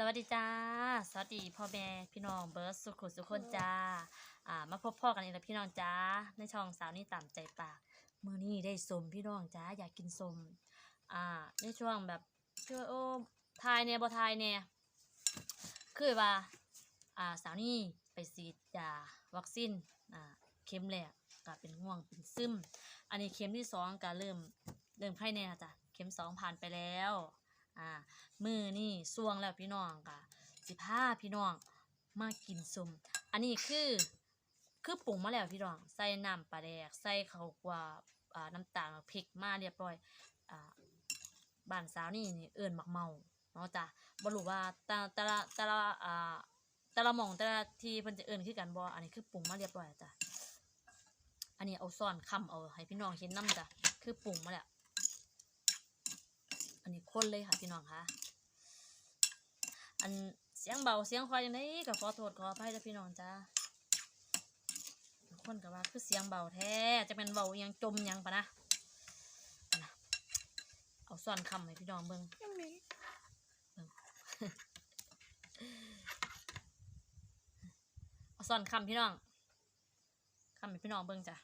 สวัสดีจ้า สวัสดีพ่อแม่พี่น้องเบิร์ดสุขุสุขคนจ้า อ่า มาพบพ่อกันอีกแล้วพี่น้องจ้า ในช่องสาวนี่ตามใจปาก มือนี้ได้สมพี่น้องจ้าอยากกินสมอ่า ในช่วงแบบคือโอ้ทายเนี่ยบ่ทายเนี่ยคือว่า อ่า สาวนี่ไปฉีดยาวัคซีน อ่า เข็มแรกก็เป็นห่วงเป็นซึม อันนี้เข็มที่สองก็เริ่ม เริ่มไข้แน่จ้ะ เข็มสองผ่านไปแล้ว อ่ามือนี่สวงแล้วพี่น้องกะสิพาพี่น้องมากินสมอันนี้คือคือปรุงมาแล้วพี่น้องใส่น้ำปลาแดกใส่ข้าวกว่าอ่าน้ำตาลพริกมาเรียบร้อยอ่าบ้านสาวนี่นี่เอิ้นหมักเมาเนาะจ้ะบ่รู้ว่าแต่แต่ละแต่ละอ่าแต่ละหม่องแต่ละที่เพิ่นจะเอิ้นคือกันบ่อันนี้คือปรุงมาเรียบร้อยจ้ะอันนี้เอาซ่อนค้ำเอาให้พี่น้องเห็นนำจ้ะคือปรุงมาแล้ว อันนี้คนเลยค่ะพี่น้องคะอันเสียงเบาเสียงควายยังไงก็ขอโทษขออภัยนะพี่น้องจ้าคนก็ว่าคือเสียงเบาแท้จะเป็นเบายังจมยังปะนะเอาซ่อนคำให้พี่น้องเบิ่งเอาซ่อนคำพี่น้องคำให้พี่น้องเบิ่งจ้ะ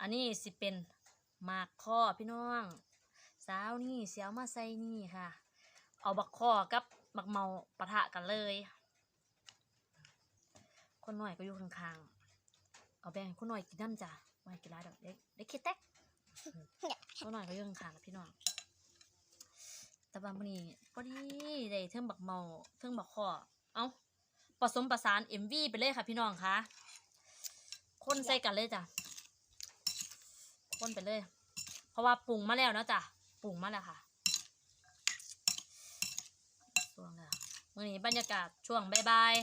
อันนี้สิเป็นหมากข้อพี่น้อง สาวนี่เสียวมาใส่นี่ค่ะ เอาบักข้อกับบักเมาปะทะกันเลย คนหน่อยก็อยู่ข้างๆ เอาแบ่งคนหน่อยกินน้ำจ้ะไม่กินร้ายดอกเด็กเด็กคิดแตกคนหน่อยก็อยู่ข้างๆพี่น้องแต่ว่ามื้อนี้พอดีได้เทิงบักเมาเทิงบักข้อเอาผสมประสาน MV ไปเลยค่ะพี่น้องคะคนใส่กันเลยจ้ะคนไปเลย เพราะว่าปรุงมาแล้วนะจ้ะ ปรุงมาแล้วค่ะช่วงแล้วมื่อนี้บรรยากาศช่วงบ่าย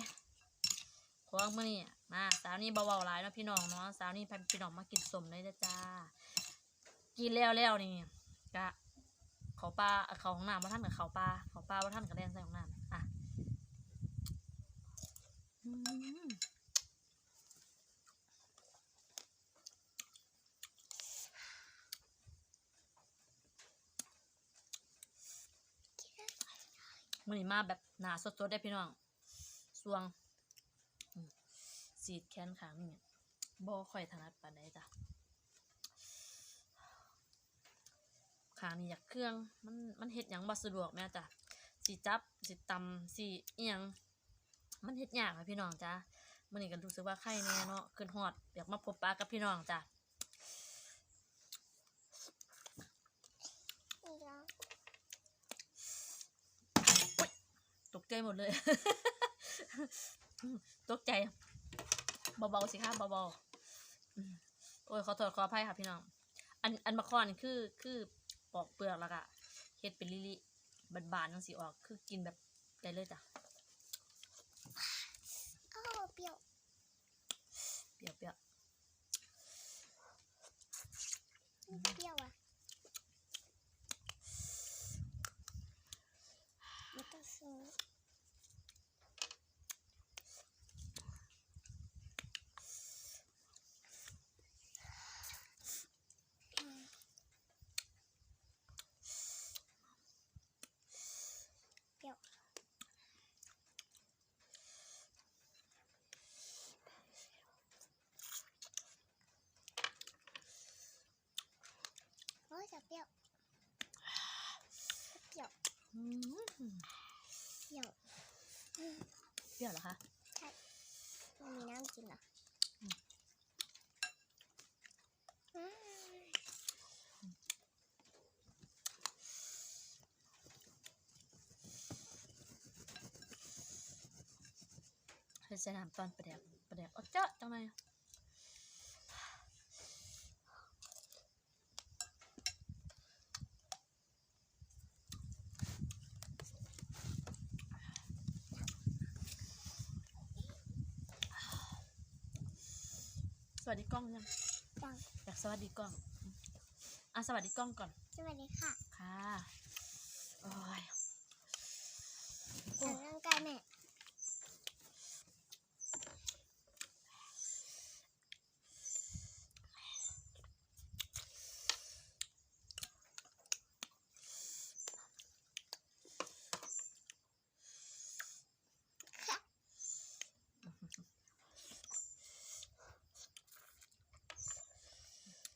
ๆของมื่อนี้มาสาวนี่เบาๆหลายเนาะพี่น้องเนาะสาวนี่พาพี่น้องมากินสมเลยจ้ากินแล้วแล้วนี่กะเขาปลาเขาของน้ำว่าท่านกับเขาปลาเขาปลาว่าท่านกับแดนใส่ของน้ำอะ มมันนี้มาแบบหนาสดๆได้พี่น้องสวงสีดแขนขางนี่บ่ค่อยถนัดปานใดจ้ะขางนี่อยากเครื่องมันมันเฮ็ดหยังบ่สะดวกแม่จ้ะสิจับสิตำสิอียง มันเฮ็ดยากค่ะพี่น้องจ้ะมื้อนี้ก็รู้สึกว่าไข้แน่เนาะขึ้นฮอดอยากมาพบปะกับพี่น้องจ้ะ ตกใจหมดเลย ตกใจ เบาๆสิคะเบาๆอืมโอ้ยขอโทษขออภัยค่ะพี่น้อง อันอันมะคอนนี่คือคือปอกเปลือกแล้วก็เฮ็ดเป็นลิลิบานๆจังสิออก คือกินแบบได้เลยจ้ะอ้าวเปรี้ยว เปรี้ยวเปรี้ยวเปรี้ยวอะมันต้องซื้ออืมเปรี้ยวโอ้ยจะเปรี้ยวเปรี้ยว อืม เปรี้ยวอืมเปรี้ยวเหรอคะมันมีน้ำกินเหรออืมอืมเฮ็ดใส่น้ำตอนประเดี๋ยวประเดี๋ยวเอาเจาะจังเวัสดีกล้องยังจังอยากสวัสดีกล้องอะสวัสดีกล้องก่อน สวัสดีค่ะ ค่ะ โอ้ย ออกกำลังกายแม่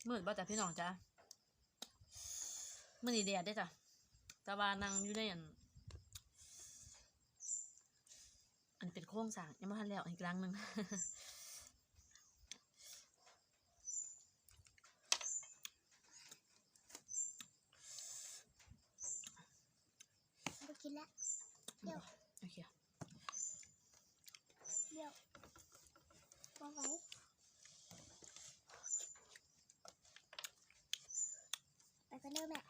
มืดบ่จ้ะพี่น้องจ้ะมื้อนี้แดดได้อจ้ะแต่ว่านั่งอยู่ในอันอันเป็นโครงสร้างยังไม่ทันแล้วอีกครั้งหนึ่งไปกินแล้วเดี๋ยวโอเคเดี๋ยวมาไว้ไป ก็เริ่มแม่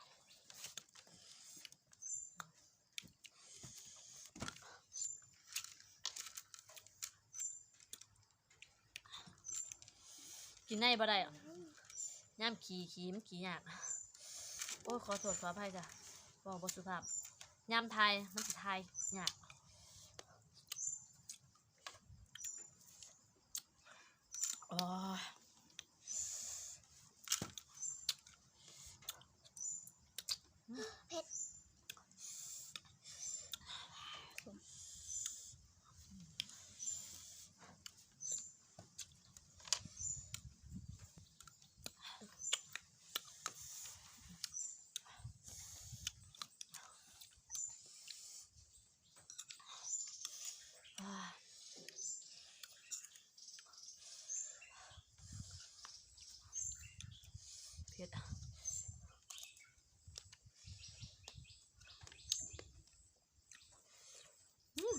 กินได้บ่ได้อย่ำขี่ขี่มันขี่ยาก โอ้ยขอโทษขออภัยจ้ะบอกบทสุภาพย่ำไทยมันสิไทยยากโอ้ย เผ็ดอ้ายเผ็ดอะอืม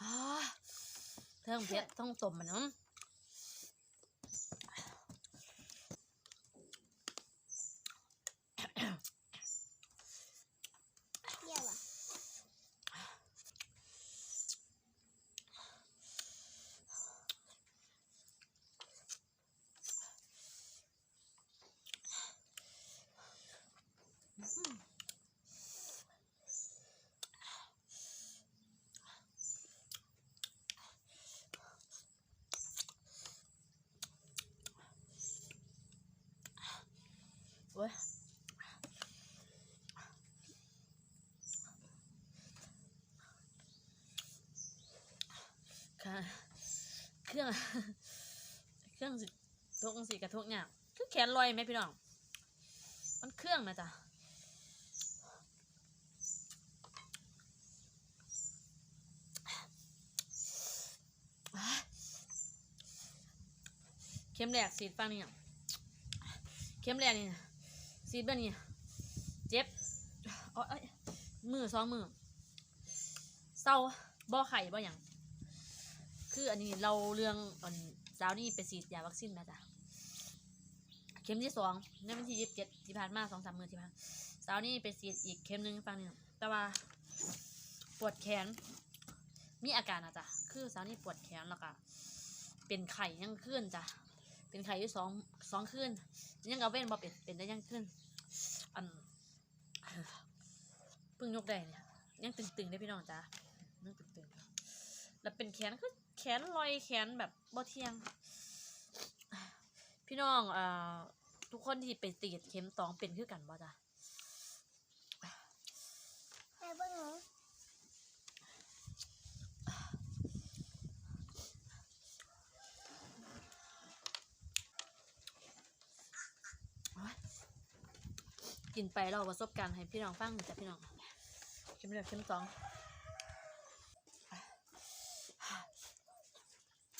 อ่า เทิงเพชรต้องต้มมันเนาะ ค่ะ เครื่อง เครื่องสิทุกสิกระทุกเนี่ยคือแขนลอยไหมพี่น้อง มันเครื่องนะจ๊ะเข็มแรกสีดฟังนี่เข็มแรกนี่สีดแบบนี้เจ็บอ๊ยโอ๊ยมือสองมือเศร้าบ่อไข่บ่หยัง คืออันนี้เราเรื่องอันเจ้านี่ไปฉีดยาวัคซีนมาจ้ะเข็มที่สองในวันที่ยี่สิบเจ็ดที่ผ่านมาสองสามมือที่ผ่านเช้านี่ไปฉีดอีกเข็มหนึ่งฟังหนี่งแต่ว่าปวดแขน มีอาการอะจ้ะคือเช้านี่ปวดแขนแล้วก็เป็นไข่ยังขึ้นจ้ะเป็นไข่อยู่สองสองคืนยังเอาเว้นบ่เป็นเป็นได้ยังขึ้นอันเพิ่งยกได้เนี่ยยังตึงๆได้พี่น้องจ้ายังตึงๆแล้วเป็นแขนคือ แขนลอยแขนแบบบ่เที่ยง พี่น้องเอ่อทุกคนที่ไปตีดเข็มตองเป็นคือกันบ่จ้ะแม่เบิ้งหนูกินไปเราประสบการณ์ให้พี่น้องฟังจ้ะพี่น้องเข็มเดียวเข็มสองอืม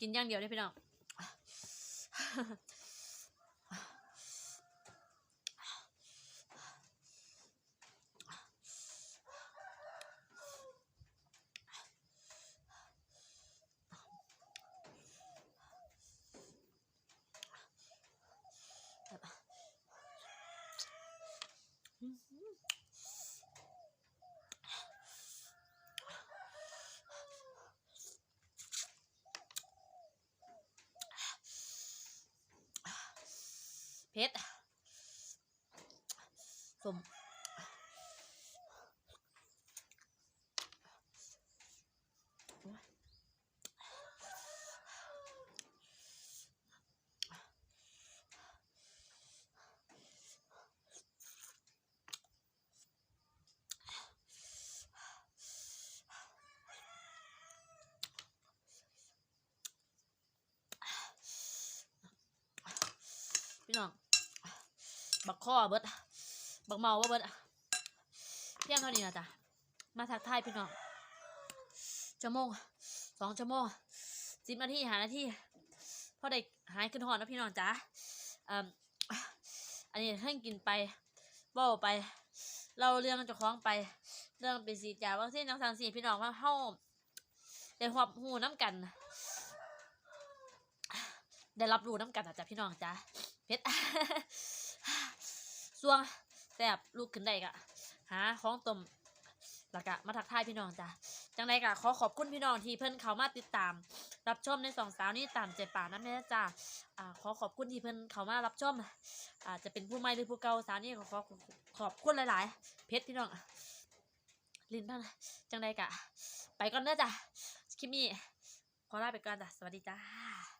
กินอย่างเดียวได้พี่น้อง เผ็ดสมโอ้ยพี่น้อง บักข้อเบิดบักเมาว่าเบิดเพียงเท่านี้นะจ๊ะมาทักทายพี่น้องชั่วโมงสองชั่วโมงสิบนาทีหานาทีพอได้หายขึ้นหอนนะพี่น้องจ้าอ่าอันนี้ให้กินไปเบ้าไป เราเรื่องจะคล้องไป เรื่องเป็นสีจ่าวัคซีนทั้งสามสี่พี่น้องว่าเฮาได้หอบหูน้ำกัน ได้รับรู้น้ำกันจ๊ะพี่น้องจ้าเพชร ส่วงแสบลูกขึ้นได้กะหาของต้มแล้วก็มาทักทายพี่น้องจ้ะจังไรก็ขอขอบคุณพี่น้องที่เพิ่นเขามาติดตาม รับชมในสองสาวนี่ตามใจป่านั่นแม่จ้าอ่าขอขอบคุณที่เพิ่นเขามารับชมอ่าจะเป็นผู้ใหม่หรือผู้เก่าสาวนี่ก็ขอขอบคุณหลาย ๆ เพชรพี่น้องลินท่านจังไรกะ ไปก่อนเด้อจ้ะคลิปนี้ขอลาไปก่อนจ้ะสวัสดีจ้า